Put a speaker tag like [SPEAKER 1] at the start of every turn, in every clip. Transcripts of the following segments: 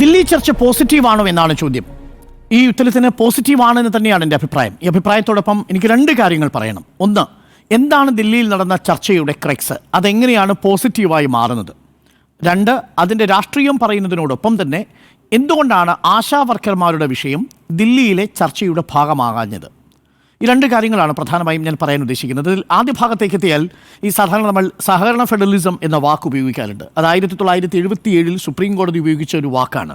[SPEAKER 1] ദില്ലി ചർച്ച പോസിറ്റീവാണോ എന്നാണ് ചോദ്യം. ഈ ഉത്തരത്തിന് പോസിറ്റീവ് ആണെന്ന് തന്നെയാണ് എന്റെ അഭിപ്രായം. ഈ അഭിപ്രായത്തോടൊപ്പം എനിക്ക് രണ്ട് കാര്യങ്ങൾ പറയണം. ഒന്ന് എന്താണ് ദില്ലിയിൽ നടന്ന ചർച്ചയുടെ ക്രെക്സ് അതെങ്ങനെയാണ് പോസിറ്റീവായി മാറുന്നത്? രണ്ട് അതിന്റെ രാഷ്ട്രീയം പറയുന്നതിനോടൊപ്പം തന്നെ എന്തുകൊണ്ടാണ് ആശാ വർക്കർമാരുടെ വിഷയം ദില്ലിയിലെ ചർച്ചയുടെ ഭാഗമാകാഞ്ഞത്? ഈ രണ്ട് കാര്യങ്ങളാണ് പ്രധാനമായും ഞാൻ പറയാൻ ഉദ്ദേശിക്കുന്നത്. ആദ്യ ഭാഗത്തേക്ക് എത്തിയാൽ ഈ സാധാരണ നമ്മൾ സഹകരണ ഫെഡറലിസം എന്ന വാക്ക് ഉപയോഗിക്കാറുണ്ട്. അത് ആയിരത്തി തൊള്ളായിരത്തി എഴുപത്തി ഏഴിൽ സുപ്രീം കോടതി ഉപയോഗിച്ച ഒരു വാക്കാണ്.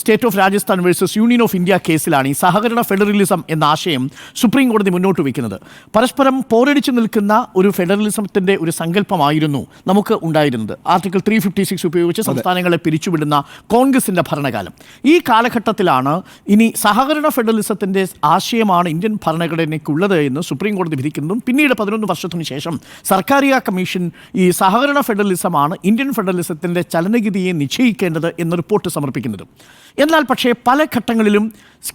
[SPEAKER 1] State of Rajasthan versus union of India കേസിലാണ് ഈ സഹകരണ ഫെഡറലിസം എന്ന ആശയം സുപ്രീം കോടതി മുന്നോട്ട് വയ്ക്കുന്നത്. പരസ്പരം പോരടിച്ചു നിൽക്കുന്ന ഒരു ഫെഡറലിസത്തിന്റെ ഒരു സങ്കല്പമായിരുന്നു നമുക്ക് ഉണ്ടായിരുന്നത്. ആർട്ടിക്കിൾ ത്രീ ഫിഫ്റ്റി സിക്സ് ഉപയോഗിച്ച് സംസ്ഥാനങ്ങളെ പിരിച്ചുവിടുന്ന കോൺഗ്രസിന്റെ ഭരണകാലം. ഈ കാലഘട്ടത്തിലാണ് ഇനി സഹകരണ ഫെഡറലിസത്തിന്റെ ആശയമാണ് ഇന്ത്യൻ ഭരണഘടനയ്ക്കുള്ളത് എന്ന് സുപ്രീം കോടതി വിധിക്കുന്നതും പിന്നീട് പതിനൊന്ന് വർഷത്തിനു ശേഷം സർക്കാരിക കമ്മീഷൻ ഈ സഹകരണ ഫെഡറലിസമാണ് ഇന്ത്യൻ ഫെഡറലിസത്തിന്റെ ചലനഗതിയെ നിശ്ചയിക്കേണ്ടത് എന്ന റിപ്പോർട്ട് സമർപ്പിക്കുന്നതും. എന്നാൽ പക്ഷേ പല ഘട്ടങ്ങളിലും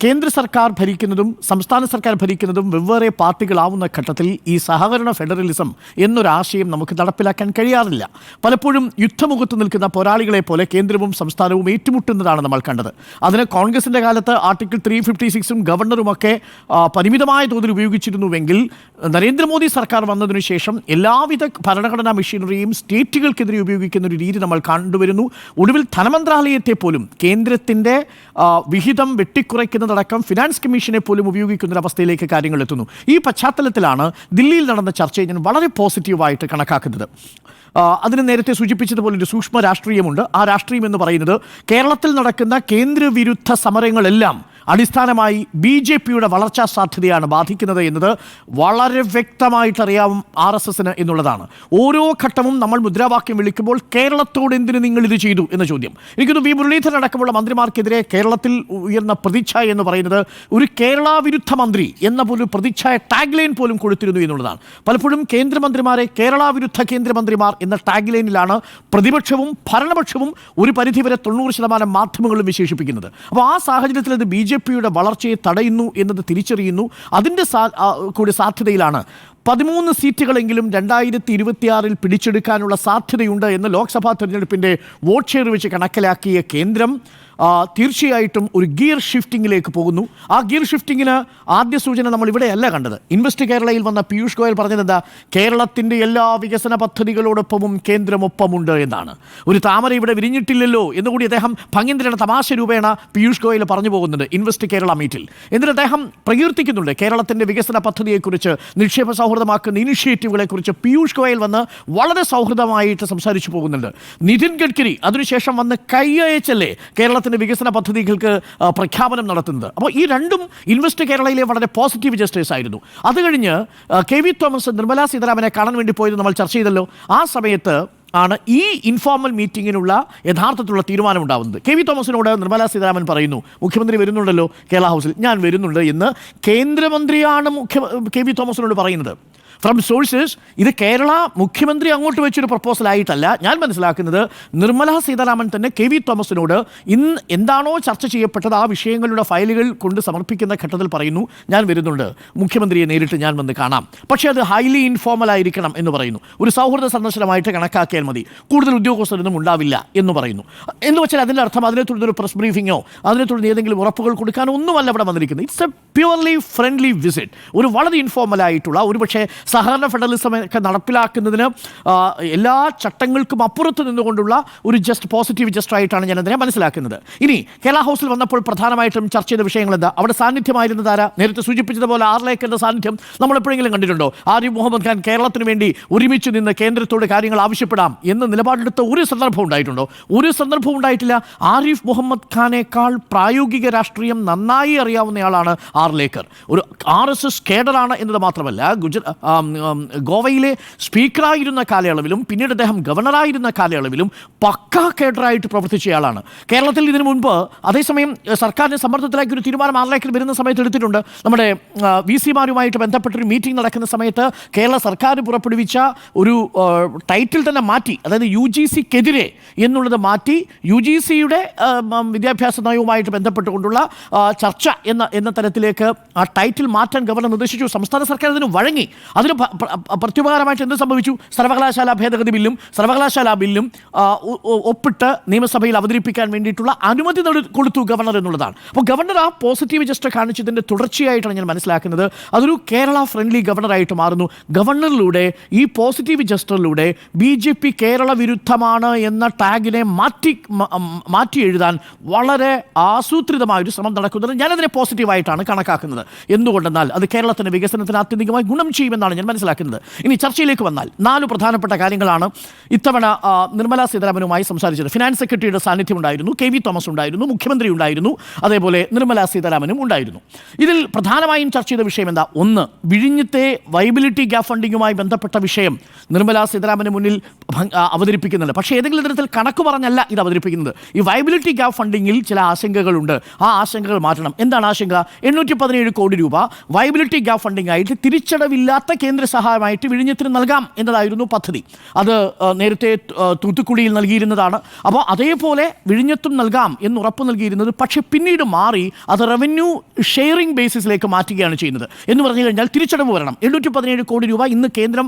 [SPEAKER 1] കേന്ദ്ര സർക്കാർ ഭരിക്കുന്നതും സംസ്ഥാന സർക്കാർ ഭരിക്കുന്നതും വെവ്വേറെ പാർട്ടികളാവുന്ന ഘട്ടത്തിൽ ഈ സഹകരണ ഫെഡറലിസം എന്നൊരാശയം നമുക്ക് നടപ്പിലാക്കാൻ കഴിയാറില്ല. പലപ്പോഴും യുദ്ധമുഖത്ത് നിൽക്കുന്ന പോരാളികളെ പോലെ കേന്ദ്രവും സംസ്ഥാനവും ഏറ്റുമുട്ടുന്നതാണ് നമ്മൾ കണ്ടത്. അതിന് കോൺഗ്രസിന്റെ കാലത്ത് ആർട്ടിക്കിൾ ത്രീ ഫിഫ്റ്റി സിക്സും ഗവർണറുമൊക്കെ പരിമിതമായ തോതിൽ ഉപയോഗിച്ചിരുന്നുവെങ്കിൽ നരേന്ദ്രമോദി സർക്കാർ വന്നതിനു ശേഷം എല്ലാവിധ ഭരണഘടനാ മെഷീനറിയും സ്റ്റേറ്റുകൾക്കെതിരെ ഉപയോഗിക്കുന്ന ഒരു രീതി നമ്മൾ കണ്ടുവരുന്നു. ഒടുവിൽ ധനമന്ത്രാലയത്തെ പോലും കേന്ദ്രത്തിന്റെ വിഹിതം വിഹിതം വെട്ടിക്കുറയ്ക്കുന്നതടക്കം ഫിനാൻസ് കമ്മീഷനെ പോലും ഉപയോഗിക്കുന്ന അവസ്ഥയിലേക്ക് കാര്യങ്ങൾ എത്തുന്നു. ഈ പശ്ചാത്തലത്തിലാണ് ദില്ലിയിൽ നടന്ന ചർച്ചയെ ഞാൻ വളരെ പോസിറ്റീവായിട്ട് കണക്കാക്കുന്നത്. അതിന് നേരത്തെ സൂചിപ്പിച്ചതുപോലെ ഒരു സൂക്ഷ്മ രാഷ്ട്രീയമുണ്ട്. ആ രാഷ്ട്രീയം എന്ന് പറയുന്നത് കേരളത്തിൽ നടക്കുന്ന കേന്ദ്രവിരുദ്ധ സമരങ്ങളെല്ലാം അടിസ്ഥാനമായി ബി ജെ പിയുടെ വളർച്ചാ സാധ്യതയാണ് ബാധിക്കുന്നത് എന്നത് വളരെ വ്യക്തമായിട്ട് അറിയാവും ആർ എസ് എസിന് എന്നുള്ളതാണ്. ഓരോ ഘട്ടവും നമ്മൾ മുദ്രാവാക്യം വിളിക്കുമ്പോൾ കേരളത്തോട് എന്തിനു നിങ്ങൾ ഇത് ചെയ്തു എന്ന ചോദ്യം. എനിക്കൊന്ന് വി മുരളീധരൻ അടക്കമുള്ള മന്ത്രിമാർക്കെതിരെ കേരളത്തിൽ ഉയർന്ന പ്രതിച്ഛ എന്ന് പറയുന്നത് ഒരു കേരള വിരുദ്ധ മന്ത്രി എന്ന പോലും പ്രതിച്ഛായ ടാഗ് ലൈൻ പോലും കൊടുത്തിരുന്നു എന്നുള്ളതാണ്. പലപ്പോഴും കേന്ദ്രമന്ത്രിമാരെ കേരള വിരുദ്ധ കേന്ദ്രമന്ത്രിമാർ എന്ന ടാഗ് ലൈനിലാണ് പ്രതിപക്ഷവും ഭരണപക്ഷവും ഒരു പരിധിവരെ തൊണ്ണൂറ് ശതമാനം മാധ്യമങ്ങളും വിശേഷിപ്പിക്കുന്നത്. അപ്പോൾ ആ സാഹചര്യത്തിൽ അത് ബി ജെ പിയുടെ വളർച്ചയെ തടയുന്നു എന്നത് തിരിച്ചറിയുന്നു. അതിന്റെ കൂടി സാധ്യതയിലാണ്. പതിമൂന്ന് സീറ്റുകളെങ്കിലും രണ്ടായിരത്തി ഇരുപത്തിയാറിൽ പിടിച്ചെടുക്കാനുള്ള സാധ്യതയുണ്ട് എന്ന് ലോക്സഭാ തെരഞ്ഞെടുപ്പിന്റെ വോട്ട് ഷെയർ വെച്ച് കണക്കിലാക്കിയ കേന്ദ്രം തീർച്ചയായിട്ടും ഒരു ഗിയർ ഷിഫ്റ്റിങ്ങിലേക്ക് പോകുന്നു. ആ ഗിയർ ഷിഫ്റ്റിങ്ങിന് ആദ്യ സൂചന നമ്മൾ ഇവിടെയല്ല കണ്ടത്. ഇൻവെസ്റ്റ് കേരളയിൽ വന്ന പീയൂഷ് ഗോയൽ പറഞ്ഞത് എന്താ? കേരളത്തിന്റെ എല്ലാ വികസന പദ്ധതികളോടൊപ്പവും കേന്ദ്രമൊപ്പമുണ്ട് എന്നാണ്. ഒരു താമര ഇവിടെ വിരിഞ്ഞിട്ടില്ലല്ലോ എന്നുകൂടി അദ്ദേഹം ഭംഗീന്ദ്രയുടെ തമാശ രൂപേണ പീയൂഷ് ഗോയൽ പറഞ്ഞു പോകുന്നുണ്ട് ഇൻവെസ്റ്റ് കേരള മീറ്റിൽ. എന്നിട്ട് അദ്ദേഹം പ്രകീർത്തിക്കുന്നുണ്ട് കേരളത്തിന്റെ വികസന പദ്ധതിയെക്കുറിച്ച് നിക്ഷേപ സൗഹൃദമാക്കുന്ന ഇനിഷ്യേറ്റീവുകളെക്കുറിച്ച് പീയൂഷ് ഗോയൽ വന്ന് വളരെ സൗഹൃദമായിട്ട് സംസാരിച്ചു പോകുന്നുണ്ട്. നിതിൻ ഗഡ്കരി അതിനുശേഷം വന്ന് കൈയച്ചല്ലേ കേരളത്തിന്റെ വികസന പദ്ധതികൾക്ക് പ്രഖ്യാപനം നടത്തുന്നത്. അപ്പോൾ ഈ രണ്ടും ഇൻവെസ്റ്റ് കേരളയിലെ വളരെ പോസിറ്റീവ് ജസ്റ്റേഴ്സ് ആയിരുന്നു. അത് കഴിഞ്ഞ് കെ വി തോമസ് നിർമ്മലാ സീതാരാമനെ കാണാൻ വേണ്ടി പോയത് നമ്മൾ ചർച്ച ചെയ്തല്ലോ. ആ സമയത്ത് ആണ് ഈ ഇൻഫോർമൽ മീറ്റിങ്ങിനുള്ള യഥാർത്ഥത്തിലുള്ള തീരുമാനമുണ്ടാവുന്നത് കെ വി തോമസിനോട് നിർമ്മലാ സീതാരാമൻ പറയുന്നു മുഖ്യമന്ത്രി വരുന്നുണ്ടല്ലോ കേരള ഹൗസിൽ ഞാൻ വരുന്നുണ്ട് എന്ന് കേന്ദ്രമന്ത്രിയാണ് മുഖ്യ കെ വി തോമസിനോട് പറയുന്നത്. ഫ്രം സോഴ്സസ് ഇത് കേരള മുഖ്യമന്ത്രി അങ്ങോട്ട് വെച്ചൊരു പ്രപ്പോസൽ ആയിട്ടല്ല. ഞാൻ മനസ്സിലാക്കുന്നത് നിർമ്മല സീതാരാമൻ തന്നെ കെ വി തോമസിനോട് ഇന്ന് എന്താണോ ചർച്ച ചെയ്യപ്പെട്ടത് ആ വിഷയങ്ങളുടെ ഫയലുകൾ കൊണ്ട് സമർപ്പിക്കുന്ന ഘട്ടത്തിൽ പറയുന്നു. ഞാൻ വരുന്നുണ്ട്. മുഖ്യമന്ത്രിയെ നേരിട്ട് ഞാൻ വന്ന് കാണാം. പക്ഷേ അത് ഹൈലി ഇൻഫോർമൽ ആയിരിക്കണം എന്ന് പറയുന്നു. ഒരു സൗഹൃദ സന്ദർശനമായിട്ട് കണക്കാക്കിയാൽ മതി. കൂടുതൽ ഉദ്യോഗസ്ഥരൊന്നും ഉണ്ടാവില്ല എന്ന് പറയുന്നു. എന്ന് വെച്ചാൽ അതിന്റെ അർത്ഥം അതിനെ തുടർന്ന് ഒരു പ്രസ് ബ്രീഫിങ്ങോ അതിനെ തുടർന്ന് ഏതെങ്കിലും ഉറപ്പുകൾ കൊടുക്കാനോ ഒന്നുമല്ല ഇവിടെ വന്നിരിക്കുന്നത്. It's a purely friendly visit ഒരു വളരെ ഇൻഫോർമൽ ആയിട്ടുള്ള ഒരു പക്ഷേ സഹകരണ ഫെഡറലിസം ഒക്കെ നടപ്പിലാക്കുന്നതിന് എല്ലാ ചട്ടങ്ങൾക്കും അപ്പുറത്ത് നിന്നുകൊണ്ടുള്ള ഒരു ജസ്റ്റ് പോസിറ്റീവ് ജസ്റ്റ് ആയിട്ടാണ് ഞാൻ അതിനെ മനസ്സിലാക്കുന്നത്. ഇനി കേരള ഹൗസിൽ വന്നപ്പോൾ പ്രധാനമായിട്ടും ചർച്ച ചെയ്ത വിഷയങ്ങൾ എന്താ അവിടെ സാന്നിധ്യമായിരുന്നത് ആരാ? നേരത്തെ സൂചിപ്പിച്ചതുപോലെ ആറിലേക്കന്റെ സാന്നിധ്യം നമ്മൾ എപ്പോഴെങ്കിലും കണ്ടിട്ടുണ്ടോ? ആരിഫ് മുഹമ്മദ് ഖാൻ കേരളത്തിന് വേണ്ടി ഒരുമിച്ച് നിന്ന് കേന്ദ്രത്തോട് കാര്യങ്ങൾ ആവശ്യപ്പെടാം എന്ന് നിലപാടെടുത്ത ഒരു സന്ദർഭം ഉണ്ടായിട്ടുണ്ടോ? ഒരു സന്ദർഭം ഉണ്ടായിട്ടില്ല. ആരിഫ് മുഹമ്മദ് ഖാനേക്കാൾ പ്രായോഗിക രാഷ്ട്രീയം നന്നായി അറിയാവുന്നയാളാണ് ആർലേക്കർ ഒരു ആർ എസ് എസ് കേഡറാണ് എന്നത് മാത്രമല്ല ഗുജറാ ഗോവയിലെ സ്പീക്കറായിരുന്ന കാലയളവിലും പിന്നീട് അദ്ദേഹം ഗവർണറായിരുന്ന കാലയളവിലും പക്കാ കേഡറായിട്ട് പ്രവർത്തിച്ചയാളാണ് കേരളത്തിൽ ഇതിനു മുൻപ് അതേസമയം സർക്കാരിനെ സമ്മർദ്ദത്തിലാക്കി ഒരു തീരുമാനം ആറിലേക്ക് വരുന്ന സമയത്ത് എടുത്തിട്ടുണ്ട്. നമ്മുടെ വി സിമാരുമായിട്ട് ബന്ധപ്പെട്ടൊരു മീറ്റിംഗ് നടക്കുന്ന സമയത്ത് കേരള സർക്കാർ പുറപ്പെടുവിച്ച ഒരു ടൈറ്റിൽ തന്നെ മാറ്റി അതായത് യു ജി സിക്കെതിരെ എന്നുള്ളത് മാറ്റി യു ജി സിയുടെ വിദ്യാഭ്യാസ നയവുമായിട്ട് ബന്ധപ്പെട്ടുകൊണ്ടുള്ള ചർച്ച എന്ന എന്ന തരത്തിലേക്ക് ആ ടൈറ്റിൽ മാറ്റാൻ ഗവർണർ നിർദ്ദേശിച്ചു. സംസ്ഥാന സർക്കാർ അതിന് വഴങ്ങി. അതിന് പ്രത്യുപകാരമായിട്ട് എന്ത് സംഭവിച്ചു? സർവകലാശാല ഭേദഗതി ബില്ലും സർവകലാശാല ബില്ലും ഒപ്പിട്ട് നിയമസഭയിൽ അവതരിപ്പിക്കാൻ വേണ്ടിയിട്ടുള്ള അനുമതി കൊടുത്തു ഗവർണർ എന്നുള്ളതാണ്. അപ്പോൾ ഗവർണർ ആ പോസിറ്റീവ് ജസ്റ്റ് കാണിച്ചതിന്റെ തുടർച്ചയായിട്ടാണ് ഞാൻ മനസ്സിലാക്കുന്നത്. അതൊരു കേരള ഫ്രണ്ട്ലി ഗവർണറായിട്ട് മാറുന്നു. ഗവർണറിലൂടെ ഈ പോസിറ്റീവ് ജസ്റ്ററിലൂടെ ബി ജെ പി കേരള വിരുദ്ധമാണ് എന്ന ടാഗിനെ മാറ്റി മാറ്റി എഴുതാൻ വളരെ ആസൂത്രിതമായൊരു ശ്രമം നടക്കുന്നത് ഞാനതിനെ പോസിറ്റീവായിട്ടാണ് കണക്കാക്കുന്നത്. എന്തുകൊണ്ടെന്നാൽ അത് കേരളത്തിന്റെ വികസനത്തിന് ആത്യന്തികമായി ഗുണം ചെയ്യുമെന്നാണ് ഞാൻ മനസ്സിലാക്കുന്നത്. ഇനി ചർച്ചയിലേക്ക് വന്നാൽ നാല് പ്രധാനപ്പെട്ട കാര്യങ്ങളാണ് ഇത്തവണ നിർമ്മലാ സീതാരാമനുമായി സംസാരിച്ചത്. ഫിനാൻസ് സെക്രട്ടറിയുടെ സാന്നിധ്യം ഉണ്ടായിരുന്നു കെ വി തോമസ് ഉണ്ടായിരുന്നു മുഖ്യമന്ത്രി ഉണ്ടായിരുന്നു അതേപോലെ നിർമ്മലാ സീതാരാമനും ഉണ്ടായിരുന്നു. ഇതിൽ പ്രധാനമായും ചർച്ച ചെയ്ത വിഷയം എന്താ? ഒന്ന് വിഴിഞ്ഞത്തെ വൈബിലിറ്റി ഗ്യാപ്പ് ഫണ്ടിങ്ങുമായി ബന്ധപ്പെട്ട വിഷയം നിർമ്മലാ സീതാരാമന് മുന്നിൽ അവതരിപ്പിക്കുന്നുണ്ട്. പക്ഷേ ഏതെങ്കിലും തരത്തിൽ കണക്ക് പറഞ്ഞല്ല ഇത് അവതരിപ്പിക്കുന്നത്. ഈ വൈബിലിറ്റി ഗ്യാപ്പ് ഫണ്ടിങ്ങിൽ ചില ആശങ്കകളുണ്ട്. ആ ആശങ്കകൾ മാറ്റണം. എന്താണ് ആശങ്ക? എണ്ണൂറ്റി പതിനേഴ് കോടി രൂപ വൈബിലിറ്റി ഗ്യാപ്പ് ഫണ്ടിംഗ് ആയിട്ട് തിരിച്ചടവില്ലാത്ത കേന്ദ്ര സഹായമായിട്ട് വിഴിഞ്ഞത്തിന് നൽകാം എന്നതായിരുന്നു പദ്ധതി. അത് നേരത്തെ തൂത്തുക്കുടിയിൽ നൽകിയിരുന്നതാണ്. അപ്പോൾ അതേപോലെ വിഴിഞ്ഞത്തും നൽകാം എന്ന് ഉറപ്പ് നൽകിയിരുന്നത് പക്ഷേ പിന്നീട് മാറി അത് റവന്യൂ ഷെയറിംഗ് ബേസിസിലേക്ക് മാറ്റുകയാണ് ചെയ്യുന്നത്. എന്ന് പറഞ്ഞു കഴിഞ്ഞാൽ തിരിച്ചടവ് വരണം. എണ്ണൂറ്റി പതിനേഴ് കോടി രൂപ ഇന്ന് കേന്ദ്രം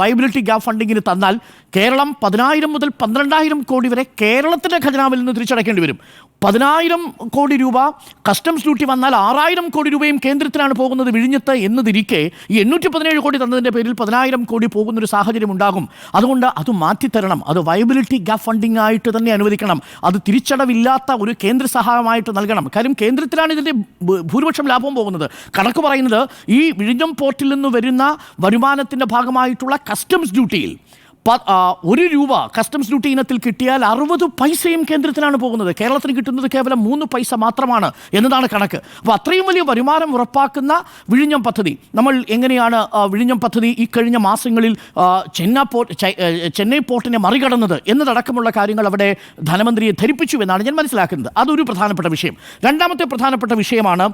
[SPEAKER 1] വൈബിലിറ്റി ഗ്യാപ്പ് ഫണ്ടിങ്ങിന് തന്നാൽ കേരളം പതിനായിരം മുതൽ പന്ത്രണ്ടായിരം കോടി വരെ കേരളത്തിന്റെ ഖജനാവിൽ നിന്ന് തിരിച്ചടയ്ക്കേണ്ടി വരും. പതിനായിരം കോടി രൂപ കസ്റ്റംസ് ഡ്യൂട്ടി വന്നാൽ ആറായിരം കോടി രൂപയും കേന്ദ്രത്തിലാണ് പോകുന്നത് വിഴിഞ്ഞത്ത് എന്നതിരിക്കെ ഈ എണ്ണൂറ്റി പതിനേഴ് കോടി തന്നതിന്റെ പേരിൽ പതിനായിരം കോടി പോകുന്നൊരു സാഹചര്യം ഉണ്ടാകും. അതുകൊണ്ട് അത് മാറ്റിത്തരണം. അത് വയബിലിറ്റി ഗ്യാപ്പ് ഫണ്ടിംഗ് ആയിട്ട് തന്നെ അനുവദിക്കണം. അത് തിരിച്ചടവില്ലാത്ത ഒരു കേന്ദ്ര സഹായമായിട്ട് നൽകണം. കാര്യം കേന്ദ്രത്തിലാണ് ഇതിന്റെ ഭൂരിപക്ഷം ലാഭം പോകുന്നത്. കണക്ക് പറയുന്നത് ഈ വിഴിഞ്ഞം പോർട്ടിൽ നിന്ന് വരുന്ന വരുമാനത്തിന്റെ ഭാഗമായിട്ടുള്ള കസ്റ്റംസ് ഡ്യൂട്ടിയിൽ ഒരു രൂപ കസ്റ്റംസ് ഡ്യൂട്ടി ഇനത്തിൽ കിട്ടിയാൽ അറുപത് പൈസയും കേന്ദ്രത്തിനാണ് പോകുന്നത്. കേരളത്തിന് കിട്ടുന്നത് കേവലം മൂന്ന് പൈസ മാത്രമാണ് എന്നതാണ് കണക്ക്. അപ്പോൾ അത്രയും വലിയ വരുമാനം ഉറപ്പാക്കുന്ന വിഴിഞ്ഞം പദ്ധതി. നമ്മൾ എങ്ങനെയാണ് വിഴിഞ്ഞം പദ്ധതി ഈ കഴിഞ്ഞ മാസങ്ങളിൽ ചെന്ന പോർട്ട് ചെന്നൈ പോർട്ടിനെ മറികടന്നത് എന്നതടക്കമുള്ള കാര്യങ്ങൾ അവിടെ ധനമന്ത്രിയെ ധരിപ്പിച്ചു എന്നാണ് ഞാൻ മനസ്സിലാക്കുന്നത്. അതൊരു പ്രധാനപ്പെട്ട വിഷയം. രണ്ടാമത്തെ പ്രധാനപ്പെട്ട വിഷയമാണ്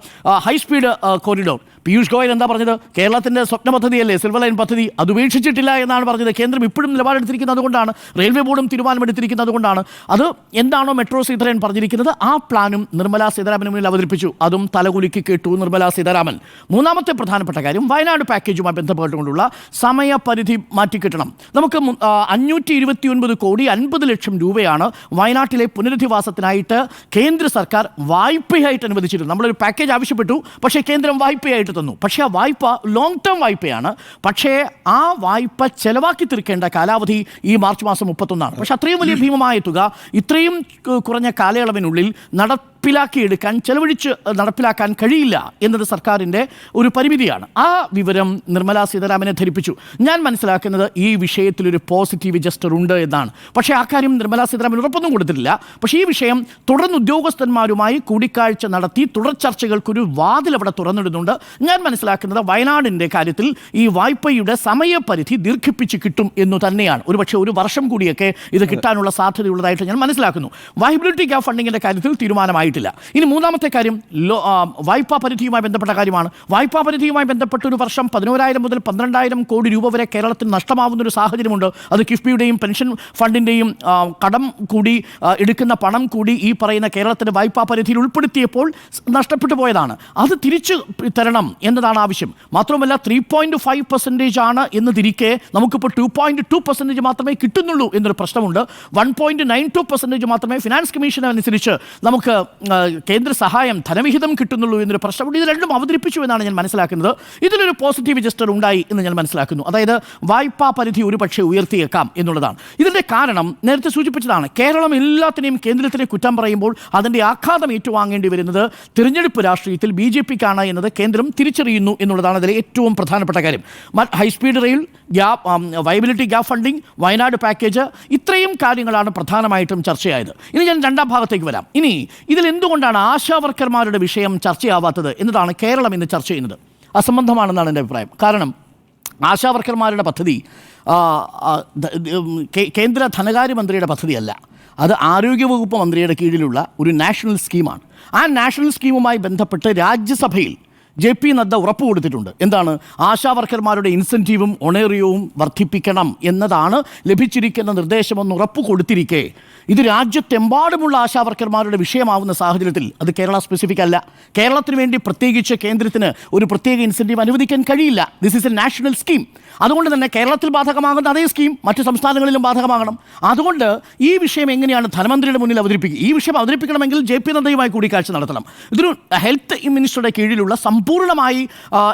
[SPEAKER 1] ഹൈസ്പീഡ് കോറിഡോർ പീയൂഷ് ഗോയൽ എന്താ പറഞ്ഞത്? കേരളത്തിന്റെ സ്വപ്ന പദ്ധതിയല്ലേ സിൽവർ ലൈൻ പദ്ധതി അത് ഉപേക്ഷിച്ചിട്ടില്ല എന്നാണ് പറഞ്ഞത്. കേന്ദ്രം ഇപ്പോഴും നിലപാടെടുത്തിരിക്കുന്നത് അതുകൊണ്ടാണ് റെയിൽവേ ബോർഡും തീരുമാനമെടുത്തിരിക്കുന്നത് അതുകൊണ്ടാണ് അത് എന്താണോ മെട്രോ സീതാരാമൻ പറഞ്ഞിരിക്കുന്നത് ആ പ്ലാനും നിർമ്മലാ സീതാരാമന് മുന്നിൽ അവതരിപ്പിച്ചു. അതും തലകുലുക്കി കേട്ടു നിർമ്മലാ സീതാരാമൻ. മൂന്നാമത്തെ പ്രധാനപ്പെട്ട കാര്യം വയനാട് പാക്കേജുമായി ബന്ധപ്പെട്ടുകൊണ്ടുള്ള സമയപരിധി മാറ്റിക്കിട്ടണം. നമുക്ക് അഞ്ഞൂറ്റി ഇരുപത്തി ഒൻപത് കോടി അൻപത് ലക്ഷം രൂപയാണ് വയനാട്ടിലെ പുനരധിവാസത്തിനായിട്ട് കേന്ദ്ര സർക്കാർ വായ്പയായിട്ട് അനുവദിച്ചിരുന്നത്. നമ്മളൊരു പാക്കേജ് ആവശ്യപ്പെട്ടു പക്ഷേ കേന്ദ്രം വായ്പയായിട്ട് തന്നു. പക്ഷേ ആ വായ്പ ലോങ് ടേം വായ്പയാണ്. പക്ഷേ ആ വായ്പ ചെലവാക്കി തീർക്കേണ്ട കാലാവധി ഈ മാർച്ച് മാസം മുപ്പത്തൊന്നാണ്. പക്ഷേ അത്രയും വലിയ ഭീമമായ തുക ഇത്രയും കുറഞ്ഞ കാലയളവിനുള്ളിൽ നടപ്പിലാക്കിയെടുക്കാൻ ചെലവഴിച്ച് നടപ്പിലാക്കാൻ കഴിയില്ല എന്നത് സർക്കാരിന്റെ ഒരു പരിമിതിയാണ്. ആ വിവരം നിർമ്മലാ സീതാരാമനെ ധരിപ്പിച്ചു. ഞാൻ മനസ്സിലാക്കുന്നത് ഈ വിഷയത്തിൽ ഒരു പോസിറ്റീവ് ജസ്റ്റർ ഉണ്ട് എന്നാണ്. പക്ഷേ ആ കാര്യം നിർമ്മലാ സീതാരാമൻ ഉറപ്പൊന്നും കൊടുത്തിട്ടില്ല. പക്ഷേ ഈ വിഷയം തുടർന്ന് ഉദ്യോഗസ്ഥന്മാരുമായി കൂടിക്കാഴ്ച നടത്തി തുടർ ചർച്ചകൾക്കൊരു വാതിൽ അവിടെ തുറന്നിടുന്നുണ്ട്. ഞാൻ മനസ്സിലാക്കുന്നത് വയനാടിന്റെ കാര്യത്തിൽ ഈ വായ്പയുടെ സമയപരിധി ദീർഘിപ്പിച്ച് കിട്ടും എന്നു തന്നെയാണ്. ഒരുപക്ഷെ ഒരു വർഷം കൂടിയൊക്കെ ഇത് കിട്ടാനുള്ള സാധ്യതയുള്ളതായിട്ട് ഞാൻ മനസ്സിലാക്കുന്നു. വൈബിലിറ്റി ക്യാ ഫണ്ടിങ്ങിന്റെ കാര്യത്തിൽ തീരുമാനമായിട്ടില്ല ഇനി മൂന്നാമത്തെ കാര്യം ലോ വായ്പാ പരിധിയുമായി ബന്ധപ്പെട്ട കാര്യമാണ്. വായ്പാ പരിധിയുമായി ബന്ധപ്പെട്ട ഒരു വർഷം പതിനോരായിരം മുതൽ പന്ത്രണ്ടായിരം കോടി രൂപ വരെ കേരളത്തിൽ നഷ്ടമാവുന്ന ഒരു സാഹചര്യമുണ്ട്. അത് കിഫ്ബിയുടെയും പെൻഷൻ ഫണ്ടിന്റെയും കടം കൂടി എടുക്കുന്ന പണം കൂടി ഈ പറയുന്ന കേരളത്തിന്റെ വായ്പാ പരിധിയിൽ ഉൾപ്പെടുത്തിയപ്പോൾ നഷ്ടപ്പെട്ടു പോയതാണ്. അത് തിരിച്ചു തരണം എന്നതാണ് ആവശ്യം. മാത്രമല്ല ത്രീ പോയിന്റ് ഫൈവ് പെർസെന്റേജ് ആണ് എന്ന് തിരികെ നമുക്കിപ്പോൾ ടു പോയിന്റ് ടു പെർസെന്റേജ് മാത്രമേ കിട്ടുന്നുള്ളൂ എന്നൊരു പ്രശ്നമുണ്ട്. One point nine two percentage മാത്രമേ ഫിനാൻസ് കമ്മീഷൻ അനുസരിച്ച് നമുക്ക് കേന്ദ്ര സഹായം ധനവിഹിതം കിട്ടുന്നുള്ളൂ എന്നൊരു പ്രശ്നമുണ്ട് ഇത് രണ്ടും അവതരിപ്പിച്ചു എന്നാണ് ഞാൻ മനസ്സിലാക്കുന്നത്. ഇതിലൊരു പോസിറ്റീവ് ജസ്റ്റർ ഉണ്ടായി എന്ന് ഞാൻ മനസ്സിലാക്കുന്നു. അതായത് വായ്പാ പരിധി ഒരു പക്ഷേ ഉയർത്തിയേക്കാം എന്നുള്ളതാണ്. ഇതിന്റെ കാരണം നേരത്തെ സൂചിപ്പിച്ചതാണ്. കേരളം എല്ലാത്തിനെയും കേന്ദ്രത്തിനെ കുറ്റം പറയുമ്പോൾ അതിന്റെ ആഘാതം ഏറ്റുവാങ്ങേണ്ടി വരുന്നത് തിരഞ്ഞെടുപ്പ് രാഷ്ട്രീയത്തിൽ ബി ജെ പിക്കാണ് എന്നത് കേന്ദ്രം തിരിച്ചറിയുന്നു എന്നുള്ളതാണ് അതിലെ ഏറ്റവും പ്രധാനപ്പെട്ട കാര്യം. High speed rail gap viability gap funding Wayanad package ഇത്രയും കാര്യങ്ങളാണ് പ്രധാനമായിട്ടും ചർച്ചയായത്. ഇനി ഞാൻ രണ്ടാം ഭാഗത്തേക്ക് വരാം. ഇനി ഇതിൽ എന്തുകൊണ്ടാണ് ആശാവർക്കർമാരുടെ വിഷയം ചർച്ചയാവാത്തത് എന്നതാണ് കേരളം ഇന്ന് ചർച്ച ചെയ്യുന്നത്? അസംബന്ധമാണെന്നാണ് എന്റെ അഭിപ്രായം. കാരണം ആശാവർക്കർമാരുടെ പദ്ധതി കേന്ദ്ര ധനകാര്യമന്ത്രിയുടെ പദ്ധതിയല്ല. അത് ആരോഗ്യവകുപ്പ് മന്ത്രിയുടെ കീഴിലുള്ള ഒരു നാഷണൽ സ്കീമാണ്. ആ നാഷണൽ സ്കീമുമായി ബന്ധപ്പെട്ട് രാജ്യസഭയിൽ ജെ പി നദ്ദ ഉറപ്പ് കൊടുത്തിട്ടുണ്ട്. എന്താണ്? ആശാ വർക്കർമാരുടെ ഇൻസെന്റീവും ഒണേറിയവും വർദ്ധിപ്പിക്കണം എന്നതാണ് ലഭിച്ചിരിക്കുന്ന നിർദ്ദേശമെന്ന് ഉറപ്പ് കൊടുത്തിരിക്കെ. ഇത് രാജ്യത്തെമ്പാടുമുള്ള ആശാ വർക്കർമാരുടെ വിഷയമാവുന്ന സാഹചര്യത്തിൽ അത് കേരള സ്പെസിഫിക് അല്ല. കേരളത്തിന് വേണ്ടി പ്രത്യേകിച്ച് കേന്ദ്രത്തിന് ഒരു പ്രത്യേക ഇൻസെന്റീവ് അനുവദിക്കാൻ കഴിയില്ല. This is a national scheme അതുകൊണ്ട് തന്നെ കേരളത്തിൽ ബാധകമാകുന്ന അതേ സ്കീം മറ്റ് സംസ്ഥാനങ്ങളിലും ബാധകമാകണം. അതുകൊണ്ട് ഈ വിഷയം എങ്ങനെയാണ് ധനമന്ത്രിയുടെ മുന്നിൽ അവതരിപ്പിക്കുക ഈ വിഷയം അവതരിപ്പിക്കണമെങ്കിൽ ജെ പി നദ്ദയുമായി കൂടിക്കാഴ്ച നടത്തണം. ഇതൊരു ഹെൽത്ത് മിനിസ്റ്ററുടെ കീഴിലുള്ള സമ്പൂർണമായി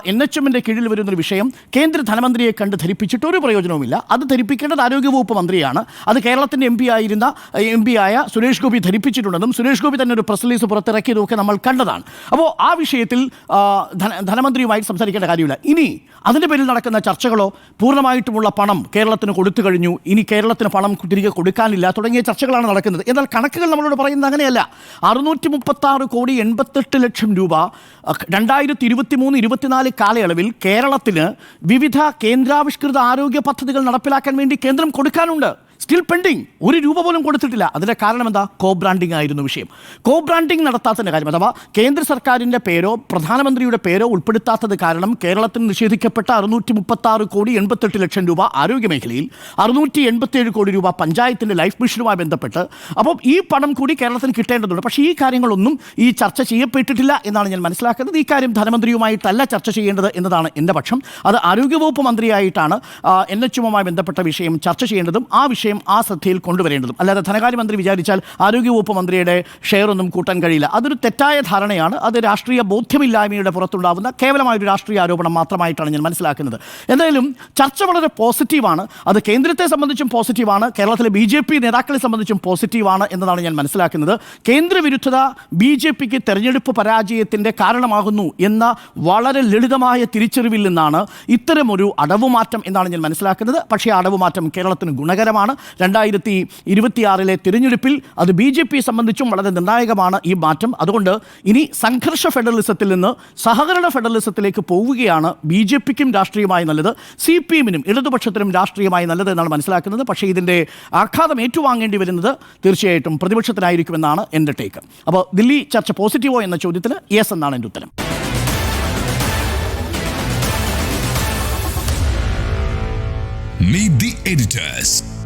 [SPEAKER 1] എൻ എച്ച് എമ്മിന്റെ കീഴിൽ വരുന്നൊരു വിഷയം കേന്ദ്ര ധനമന്ത്രിയെ കണ്ട് ധരിപ്പിച്ചിട്ട് ഒരു പ്രയോജനവുമില്ല. അത് ധരിപ്പിക്കേണ്ടത് ആരോഗ്യവകുപ്പ് മന്ത്രിയാണ്. അത് കേരളത്തിന്റെ എം പി ആയിരുന്ന എം പി ആയ സുരേഷ് ഗോപി ധരിപ്പിച്ചിട്ടുണ്ടെന്നും സുരേഷ് ഗോപി തന്നെ ഒരു പ്രസ് റിലീസ് പുറത്തിറക്കിയതൊക്കെ നമ്മൾ കണ്ടതാണ്. അപ്പോൾ ആ വിഷയത്തിൽ ധനമന്ത്രിയുമായിട്ട് ധന- ധനമന്ത്രിയുമായി സംസാരിക്കേണ്ട കാര്യമില്ല. ഇനി അതിന്റെ പേരിൽ നടക്കുന്ന ചർച്ചകളോ പൂർണമായിട്ടുമുള്ള പണം കേരളത്തിന് കൊടുത്തു കഴിഞ്ഞു. ഇനി കേരളത്തിന് പണം തിരികെ കൊടുക്കാനില്ല. തുടങ്ങിയ ചർച്ചകളാണ് നടക്കുന്നത്. എന്നാൽ കണക്കുകൾ നമ്മളോട് പറയുന്നത് അങ്ങനെയല്ല. അറുന്നൂറ്റി മുപ്പത്തി ആറ് കോടി എൺപത്തെട്ട് ലക്ഷം രൂപ അഹ്, രണ്ടായിരത്തി ഇരുപത്തി മൂന്ന് ഇരുപത്തിനാല് കാലയളവിൽ കേരളത്തിന് വിവിധ കേന്ദ്രാവിഷ്കൃത ആരോഗ്യ പദ്ധതികൾ നടപ്പിലാക്കാൻ വേണ്ടി കേന്ദ്രം കൊടുക്കാനുണ്ട്. സ്റ്റിൽ പെൻഡിങ് ഒരു രൂപ പോലും കൊടുത്തിട്ടില്ല. അതിന്റെ കാരണം എന്താ കോ ബ്രാൻഡിംഗ് ആയിരുന്നു വിഷയം. കോ ബ്രാൻഡിംഗ് നടത്താത്തതിന്റെ കാര്യം. അഥവാ കേന്ദ്ര സർക്കാരിന്റെ പേരോ പ്രധാനമന്ത്രിയുടെ പേരോ ഉൾപ്പെടുത്താത്തത് കാരണം കേരളത്തിന് നിഷേധിക്കപ്പെട്ട അറുന്നൂറ്റി മുപ്പത്താറ് കോടി എൺപത്തെട്ട് ലക്ഷം രൂപ ആരോഗ്യമേഖലയിൽ അറുന്നൂറ്റി എൺപത്തേഴ് കോടി രൂപ പഞ്ചായത്തിന്റെ ലൈഫ് മിഷനുമായി ബന്ധപ്പെട്ട്. അപ്പം ഈ പണം കൂടി കേരളത്തിന് കിട്ടേണ്ടതുണ്ട്. പക്ഷേ ഈ കാര്യങ്ങളൊന്നും ഈ ചർച്ച ചെയ്യപ്പെട്ടിട്ടില്ല എന്നാണ് ഞാൻ മനസ്സിലാക്കുന്നത്. ഈ കാര്യം ധനമന്ത്രിയുമായിട്ടല്ല ചർച്ച ചെയ്യേണ്ടത് എന്നതാണ് എന്റെ പക്ഷം. അത് ആരോഗ്യവകുപ്പ് മന്ത്രിയായിട്ടാണ് എൻ എച്ച് ബന്ധപ്പെട്ട വിഷയം ചർച്ച ചെയ്യേണ്ടതും ആ വിഷയം ആ ശ്രദ്ധയിൽ കൊണ്ടുവരേണ്ടതും. അല്ലാതെ ധനകാര്യമന്ത്രി വിചാരിച്ചാൽ ആരോഗ്യവകുപ്പ് മന്ത്രിയുടെ ഷെയർ ഒന്നും കൂട്ടാൻ കഴിയില്ല. അതൊരു തെറ്റായ ധാരണയാണ്. അത് രാഷ്ട്രീയ ബോധ്യമില്ലായ്മയുടെ പുറത്തുണ്ടാവുന്ന കേവലമായ ഒരു രാഷ്ട്രീയ ആരോപണം മാത്രമായിട്ടാണ് ഞാൻ മനസ്സിലാക്കുന്നത്. എന്തായാലും ചർച്ച വളരെ പോസിറ്റീവാണ്. അത് കേന്ദ്രത്തെ സംബന്ധിച്ചും പോസിറ്റീവാണ്. കേരളത്തിലെ ബി ജെ പി നേതാക്കളെ സംബന്ധിച്ചും പോസിറ്റീവാണ് എന്നതാണ് ഞാൻ മനസ്സിലാക്കുന്നത്. കേന്ദ്രവിരുദ്ധത ബി ജെ പിക്ക് തെരഞ്ഞെടുപ്പ് പരാജയത്തിന്റെ കാരണമാകുന്നു എന്ന വളരെ ലളിതമായ തിരിച്ചറിവിൽ നിന്നാണ് ഇത്തരമൊരു അടവുമാറ്റം എന്നാണ് ഞാൻ മനസ്സിലാക്കുന്നത്. പക്ഷേ അടവുമാറ്റം കേരളത്തിന് ഗുണകരമാണ്. രണ്ടായിരത്തി ഇരുപത്തിയാറിലെ തിരഞ്ഞെടുപ്പിൽ അത് ബി ജെ പി സംബന്ധിച്ചും വളരെ നിർണായകമാണ് ഈ മാറ്റം. അതുകൊണ്ട് ഇനി സംഘർഷ ഫെഡറലിസത്തിൽ നിന്ന് സഹകരണ ഫെഡറലിസത്തിലേക്ക് പോവുകയാണ് ബി ജെ പിക്കും രാഷ്ട്രീയമായി നല്ലത്. സി പി എമ്മിനും ഇടതുപക്ഷത്തിനും രാഷ്ട്രീയമായി നല്ലത് എന്നാണ് മനസ്സിലാക്കുന്നത്. പക്ഷേ ഇതിന്റെ ആഘാതം ഏറ്റുവാങ്ങേണ്ടി വരുന്നത് തീർച്ചയായിട്ടും പ്രതിപക്ഷത്തിനായിരിക്കുമെന്നാണ് എന്റെ ടേക്ക്. അപ്പോൾ ദില്ലി ചർച്ച പോസിറ്റീവോ എന്ന ചോദ്യത്തിന് യെസ് എന്നാണ് എന്റെ ഉത്തരം.
[SPEAKER 2] Meet the editors.